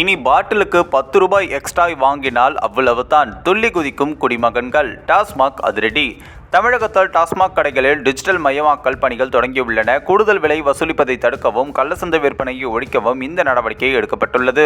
இனி பாட்டிலுக்கு பத்து ரூபாய் எக்ஸ்ட்ரா வாங்கினால் அவ்வளவுதான். துள்ளி குதிக்கும் குடிமகன்கள். டாஸ்மாக் அதிரடி. தமிழகத்தில் டாஸ்மாக் கடைகளில் டிஜிட்டல் மயமாக்கல் பணிகள் தொடங்கியுள்ளன. கூடுதல் விலை வசூலிப்பதை தடுக்கவும் கள்ளசந்தை விற்பனையை ஒழிக்கவும் இந்த நடவடிக்கை எடுக்கப்பட்டுள்ளது.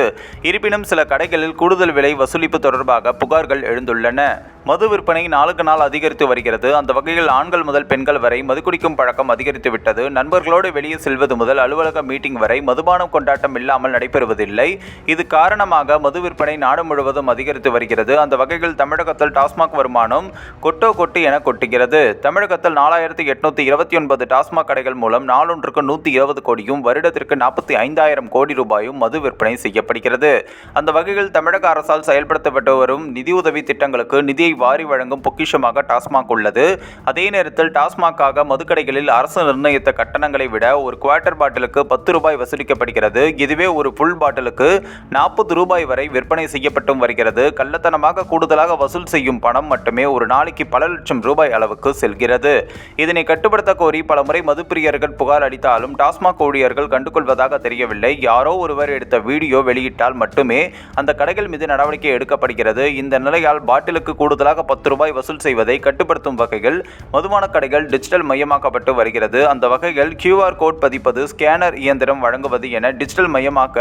இருப்பினும் சில கடைகளில் கூடுதல் விலை வசூலிப்பு தொடர்பாக புகார்கள் எழுந்துள்ளன. மது விற்பனை நாளுக்கு நாள் அதிகரித்து வருகிறது. அந்த வகையில் ஆண்கள் முதல் பெண்கள் வரை மது குடிக்கும் பழக்கம் அதிகரித்து விட்டது. நண்பர்களோடு வெளியே செல்வது முதல் அலுவலக மீட்டிங் வரை மதுபானம் கொண்டாட்டம் இல்லாமல் நடைபெறுவதில்லை. இது காரணமாக மது விற்பனை நாடு முழுவதும் அதிகரித்து வருகிறது. அந்த வகையில் தமிழகத்தில் டாஸ்மாக் வருமானம் கொட்டோ கொட்டு என கொட்டுகிறது. தமிழகத்தில் நாலாயிரத்தி எட்நூத்தி இருபத்தி ஒன்பது டாஸ்மாக் கடைகள் மூலம் நாளொன்றுக்கு நூற்றி இருபது கோடியும் வருடத்திற்கு நாற்பத்தி ஐந்தாயிரம் கோடி ரூபாயும் மது விற்பனை செய்யப்படுகிறது. அந்த வகையில் தமிழக அரசால் செயல்படுத்தப்பட்டு வரும் நிதியுதவி திட்டங்களுக்கு நிதியை வாரி வழங்கும் பொக்கிஷமாக டாஸ்மாக் உள்ளது. அதே நேரத்தில் டாஸ்மாக்காக மதுக்கடைகளில் அரசு நிர்ணயித்த கட்டணங்களை விட ஒரு குவார்ட்டர் பாட்டிலுக்கு பத்து ரூபாய் வசூலிக்கப்படுகிறது. இதுவே ஒரு புல் பாட்டிலுக்கு நாற்பது ரூபாய் வரை விற்பனை செய்யப்பட்டும் வருகிறது. கள்ளத்தனமாக கூடுதலாக வசூல் செய்யும் பணம் மட்டுமே ஒரு நாளைக்கு பல லட்சம் ரூபாய் அளவுக்கு செல்கிறது. இதனை கட்டுப்படுத்த கோரி பலமுறை மதுப்பிரியர்கள் புகார் அளித்தாலும் டாஸ்மாக் ஊழியர்கள் கண்டுகொள்வதாக தெரியவில்லை. யாரோ ஒருவர் எடுத்த வீடியோ வெளியிட்டால் மட்டுமே அந்த கடைகள் மீது நடவடிக்கை எடுக்கப்படுகிறது. இந்த நிலையால் பாட்டிலுக்கு கூடுதலாக பத்து ரூபாய் வசூல் செய்வதை கட்டுப்படுத்தும் வகையில் மதுபான கடைகள் டிஜிட்டல் மையமாக்கப்பட்டு வருகிறது. அந்த வகையில் கியூஆர் கோட் பதிப்பது ஸ்கேனர் இயந்திரம் வழங்குவது என டிஜிட்டல் மையமாக்க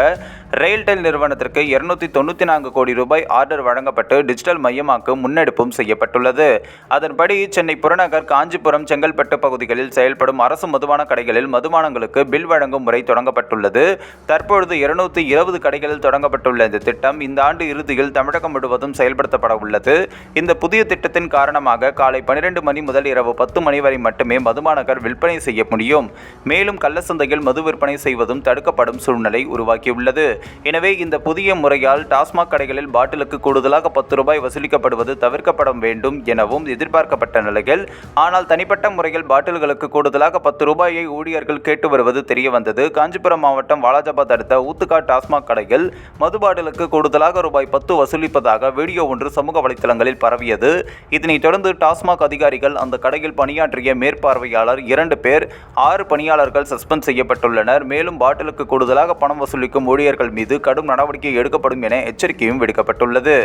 ரயில்டெல் நிறுவனத்திற்கு இருநூத்தி தொண்ணூற்றி நான்கு கோடி ரூபாய் ஆர்டர் வழங்கப்பட்டு டிஜிட்டல் மையமாக்கு முன்னெடுப்பும் செய்யப்பட்டுள்ளது. அதன்படி சென்னை புறநகர் காஞ்சிபுரம் செங்கல்பட்டு பகுதிகளில் செயல்படும் அரசு மதுபான கடைகளில் மதுபானங்களுக்கு பில் வழங்கும் முறை தொடங்கப்பட்டுள்ளது. தற்பொழுது இருநூத்தி இருபது கடைகளில் தொடங்கப்பட்டுள்ள இந்த திட்டம் இந்த ஆண்டு இறுதியில் தமிழகம் முழுவதும் செயல்படுத்தப்பட உள்ளது. இந்த புதிய திட்டத்தின் காரணமாக காலை பனிரெண்டு மணி முதல் இரவு பத்து மணி வரை மட்டுமே மதுபானகர் விற்பனை செய்ய முடியும். மேலும் கள்ளச்சந்தையில் மது விற்பனை செய்வதும் தடுக்கப்படும் சூழ்நிலை உருவாக்கியுள்ளது. எனவே இந்த புதிய முறையால் டாஸ்மாக் கடைகளில் பாட்டிலுக்கு கூடுதலாக பத்து ரூபாய் வசூலிக்கப்படுவது தவிர்க்கப்பட வேண்டும் எனவும் எதிர்பார்க்கப்பட்ட நிலையில். ஆனால் தனிப்பட்ட முறையில் பாட்டில்களுக்கு கூடுதலாக பத்து ரூபாயை ஊழியர்கள் கேட்டு வருவது தெரிய வந்தது காஞ்சிபுரம் மாவட்டம் வாலாஜாபாத் அடுத்த ஊத்துக்கா டாஸ்மாக் கடையில் மது பாட்டிலுக்கு கூடுதலாக ரூபாய் பத்து வசூலிப்பதாக வீடியோ ஒன்று சமூக வலைத்தளங்களில் பரவியது. இதனைத் தொடர்ந்து டாஸ்மாக் அதிகாரிகள் அந்த கடையில் பணியாற்றிய மேற்பார்வையாளர் இரண்டு பேர் ஆறு பணியாளர்கள் சஸ்பெண்ட் செய்யப்பட்டுள்ளனர். மேலும் பாட்டிலுக்கு கூடுதலாக பணம் வசூலிக்கும் ஊழியர்கள் மீது கடும் நடவடிக்கை எடுக்கப்படும் என எச்சரிக்கையும் விடுக்கப்பட்டுள்ளது.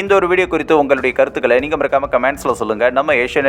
இந்த ஒரு வீடியோ குறித்து உங்களுடைய கருத்துக்களை நீங்கள் மறக்காம கமெண்ட்ஸில் சொல்லுங்கள் நம்ம ஏஷியன்